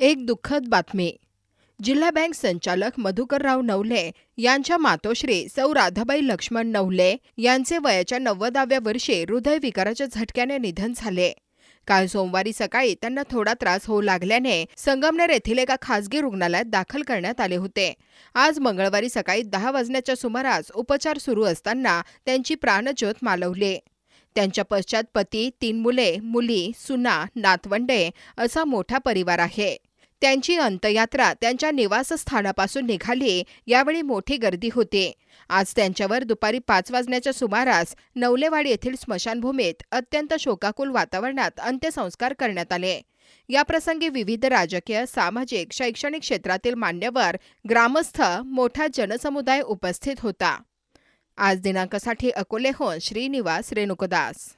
एक दुःखद बातमी. जिल्हा बँक संचालक मधुकरराव नवले यांच्या मातोश्री सौ राधाबाई लक्ष्मण नवले यांचे वयाच्या नव्वदाव्या वर्षी हृदयविकाराच्या झटक्याने निधन झाले. काल सोमवारी सकाळी त्यांना थोडा त्रास होऊ लागल्याने संगमनेर येथील एका खासगी रुग्णालयात दाखल करण्यात आले होते. आज मंगळवारी सकाळी दहा वाजण्याच्या सुमारास उपचार सुरू असताना त्यांची प्राणज्योत मालवली. त्यांच्या पश्चात पती तीन मुले मुली सुना नातवंडे असा मोठा परिवार आहे. त्यांची अंत्ययात्रा त्यांच्या निवासस्थानापासून निघाली. यावेळी मोठी गर्दी होती. आज त्यांच्यावर दुपारी पाच वाजण्याच्या सुमारास नवलेवाडी येथील स्मशानभूमीत अत्यंत शोकाकुल वातावरणात अंत्यसंस्कार करण्यात आले. याप्रसंगी विविध राजकीय सामाजिक शैक्षणिक क्षेत्रातील मान्यवर ग्रामस्थ मोठा जनसमुदाय उपस्थित होता. आज दिनांकासाठी अकोलेहून श्रीनिवास रेणुकदास.